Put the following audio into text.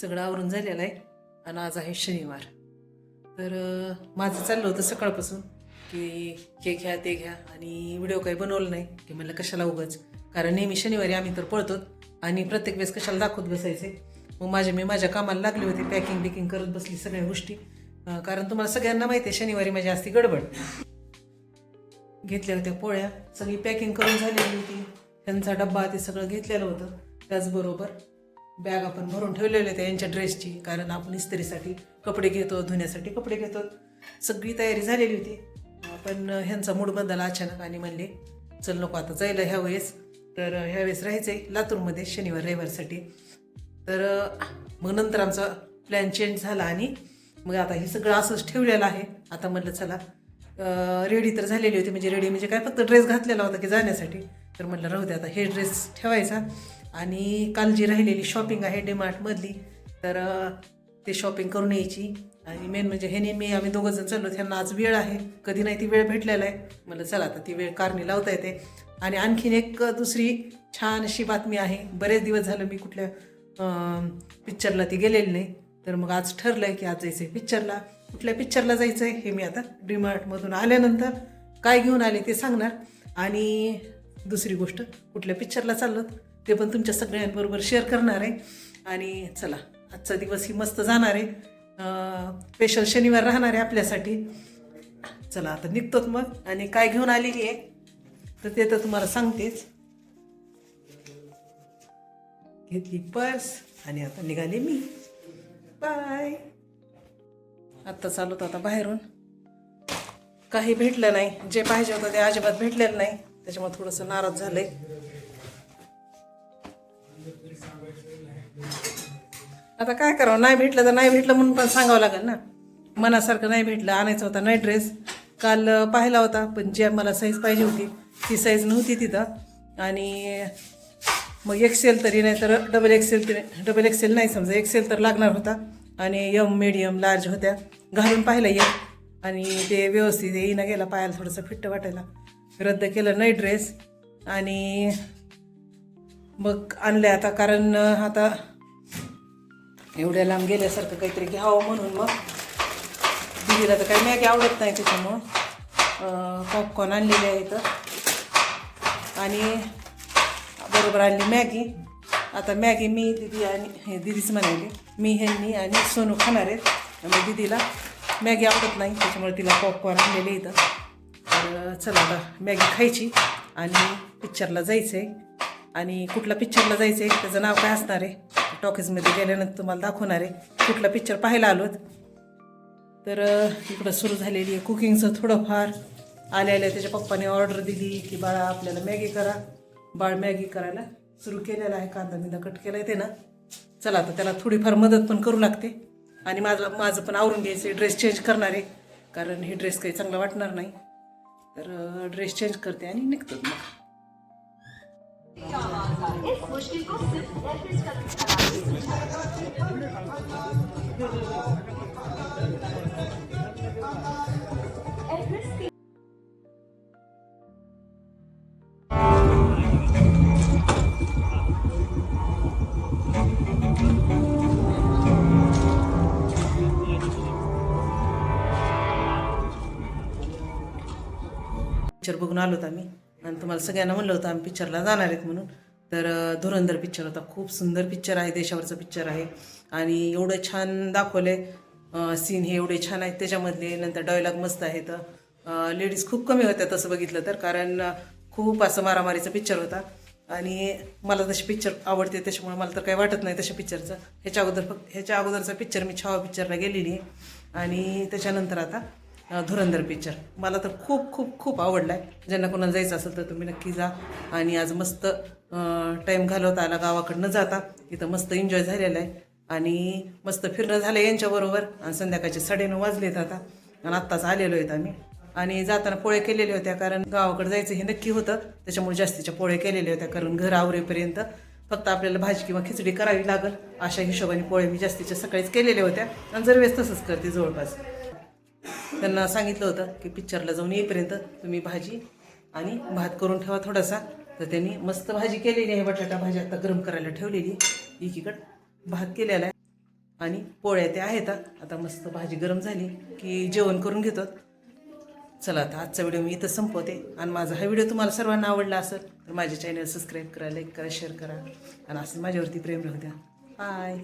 सगळं आवरून झालेलं आहे आणि आज आहे शनिवार. तर माझं चाललं होतं सकाळपासून की हे घ्या ते घ्या आणि व्हिडिओ काही बनवलं नाही. की म्हणलं कशाला उगाच? कारण नेहमी शनिवारी आम्ही तर पळतो आणि प्रत्येक वेळेस कशाला दाखवत बसायचे? मग माझे मी माझ्या कामाला लागले होते पॅकिंग बिकिंग करत बसली सगळ्या गोष्टी. कारण तुम्हाला सगळ्यांना माहिती आहे शनिवारी माझी असती गडबड. घेतल्या होत्या पोळ्या सगळी पॅकिंग करून झालेली होती. त्यांचा डब्बा ते सगळं घेतलेलं होतं. त्याचबरोबर बॅग आपण भरून ठेवलेल्या होत्या यांच्या ड्रेसची कारण आपण इस्त्रीसाठी कपडे घेतो धुण्यासाठी कपडे घेतो. सगळी तयारी झालेली होती. पण ह्यांचा मूड बदलला अचानक आणि म्हणले चल नको आता जायला ह्या वेळेस. तर ह्या वेळेस राहायचं आहे लातूरमध्ये शनिवार रविवारसाठी तर मग नंतर आमचा प्लॅन चेंज झाला आणि मग आता हे सगळं असंच ठेवलेलं आहे. आता म्हटलं चला रेडी तर झालेली होती. म्हणजे रेडी म्हणजे काय फक्त ड्रेस घातलेला होता की जाण्यासाठी. तर म्हटलं राहू दे आता हे ड्रेस ठेवायचा. आणि काल जी राहिलेली शॉपिंग आहे डीमार्टमधली तर ते शॉपिंग करून यायची. आणि मेन म्हणजे हे मी आम्ही दोघं जण चाललो त्यांना आज वेळ आहे. कधी नाही ती वेळ भेटलेला आहे. म्हणलं चला आता ती वेळ कारणी लावता येते. आणि आणखीन एक दुसरी छान अशी बातमी आहे. बरेच दिवस झालं मी कुठल्या पिक्चरला ती गेलेली नाही. तर मग आज ठरलं आहे की आज जायचं आहे पिक्चरला कुठल्या पिक्चरला जायचं आहे हे मी आता डीमार्टमधून आल्यानंतर काय घेऊन आले ते सांगणार. आणि दुसरी गोष्ट कुठल्या पिक्चरला चाललो ते पण तुमच्या सगळ्यांबरोबर शेअर करणार आहे. आणि चला आजचा दिवस ही मस्त जाणार आहे. स्पेशल शनिवार राहणार आहे आपल्यासाठी. चला आता निघतोच मग. आणि काय घेऊन आलेली आहे तर ते तर तुम्हाला सांगतेच. घेतली पर्स आणि आता निघाले मी. बाय आत्ता चालू होतं आता बाहेरून. काही भेटलं नाही. जे पाहिजे होतं ते अजिबात भेटलेलं नाही. त्याच्यामुळे थोडंसं नाराज झालंय. आता काय करावं? नाही भेटलं तर नाही भेटलं म्हणून पण सांगावं लागेल ना. मनासारखं नाही भेटलं. आणायचा होता नाही ड्रेस काल पाहिला होता पण जी मला साईज पाहिजे होती ती साईज नव्हती तिथं. आणि मग एक्सेल तरी नाही तर डबल एक्सेल तरी डबल एक्सेल नाही समजा. एक्सेल तर लागणार होता. आणि यम मिडियम लार्ज होत्या. घालून पाहिलं एक. आणि ते व्यवस्थित येईना गेला पायाला थोडंसं फिट्ट वाटायला. रद्द केलं नाही ड्रेस आणि मग आणले आता कारण आता एवढ्या लांब गेल्यासारखं काहीतरी घ्यावं म्हणून मग दिदीला तर काही मॅगी आवडत नाही त्याच्यामुळं पॉपकॉर्न आणलेले आहे तर आणि बरोबर आणली मॅगी. आता मॅगी मी दिदी आणि हे दिदीच म्हणाली मी ह्यांनी आणि सोनू खाणार आहेत. मग दिदीला मॅगी आवडत नाही त्याच्यामुळे तिला पॉपकॉर्न आणलेले इथं. तर चला मॅगी खायची आणि पिक्चरला जायचं आहे आणि कुठला पिक्चरला जायचं आहे त्याचं नाव काय असणार आहे? टॉकीजमध्ये गेल्यानंतर तुम्हाला दाखवणार आहे. कुठला पिक्चर पाहायला आलोत तर इकडं सुरू झालेली आहे कुकिंगचं थोडंफार. आल्या आल्या त्याच्या पप्पाने ऑर्डर दिली की बाळा आपल्याला मॅगी करा. बाळ मॅगी करायला सुरू केलेला आहे. कांदा मिंदा कट केला आहे ते ना चला आता त्याला थोडीफार मदत पण करू लागते. आणि माझं माझं पण आवरून घ्यायचं ड्रेस चेंज करणार आहे. कारण हे ड्रेस काही चांगला वाटणार नाही. तर ड्रेस चेंज करते आणि निघतो मग पिक्चर बघून आलोत आम्ही. आणि तुम्हाला सगळ्यांना म्हणलं होतं आम्ही पिक्चरला जाणार आहेत म्हणून. तर धुरंधर पिक्चर होता. खूप सुंदर पिक्चर आहे देशावरचं पिक्चर आहे. आणि एवढं छान दाखवले सीन हे एवढे छान आहेत. त्याच्यामधले नंतर डायलॉग मस्त आहेत लेडीज खूप कमी होत्या तसं बघितलं तर कारण खूप असं मारामारीचा पिक्चर होता. आणि मला तसे पिक्चर आवडते त्याच्यामुळे मला तर काही वाटत नाही तशा पिक्चरचं ह्याच्या अगोदर फक्त ह्याच्या अगोदरचा पिक्चर मी छावा पिक्चरला गेलेली आहे. आणि त्याच्यानंतर आता धुरंधर पिक्चर मला तर खूप खूप खूप आवडला आहे ज्यांना कोणाला जायचं असेल तर तुम्ही नक्की जा. आणि आज मस्त टाईम घालवता आला गावाकडनं जाता. इथं मस्त एन्जॉय झालेला आहे. आणि मस्त फिरणं झालं यांच्याबरोबर. आणि संध्याकाळचे साडेनऊ वाजलेत आता. आणि आत्ताच आलेलो आहेत आम्ही. आणि जाताना पोळे केलेल्या होत्या कारण गावाकडे जायचं हे नक्की होतं. त्याच्यामुळे जास्तीच्या पोळे केलेल्या होत्या कारण घर आवरेपर्यंत. फक्त आपल्याला भाजी किंवा खिचडी करावी लागल. अशा हिशोबाने पोळे मी जास्तीच्या सकाळीच केलेल्या होत्या. आणि जर वेळेस तसंच करते जवळपास. त्यांना सांगितलं होतं की पिक्चरला जाऊन येईपर्यंत तुम्ही भाजी आणि भात करून ठेवा थोडासा. तर त्यांनी मस्त भाजी केलेली आहे बटाटा भाजी आता गरम करायला ठेवलेली. एकीकडं भात केलेला आहे आणि पोळ्या त्या आहेत. आता मस्त भाजी गरम झाली की जेवण करून घेतो. चला आता आजचा व्हिडिओ मी इथं संपवते. आणि माझा हा व्हिडिओ तुम्हाला सर्वांना आवडला असेल तर माझ्या चॅनल सबस्क्राईब करा लाईक करा शेअर करा. आणि असं माझ्यावरती प्रेम राहू द्या. बाय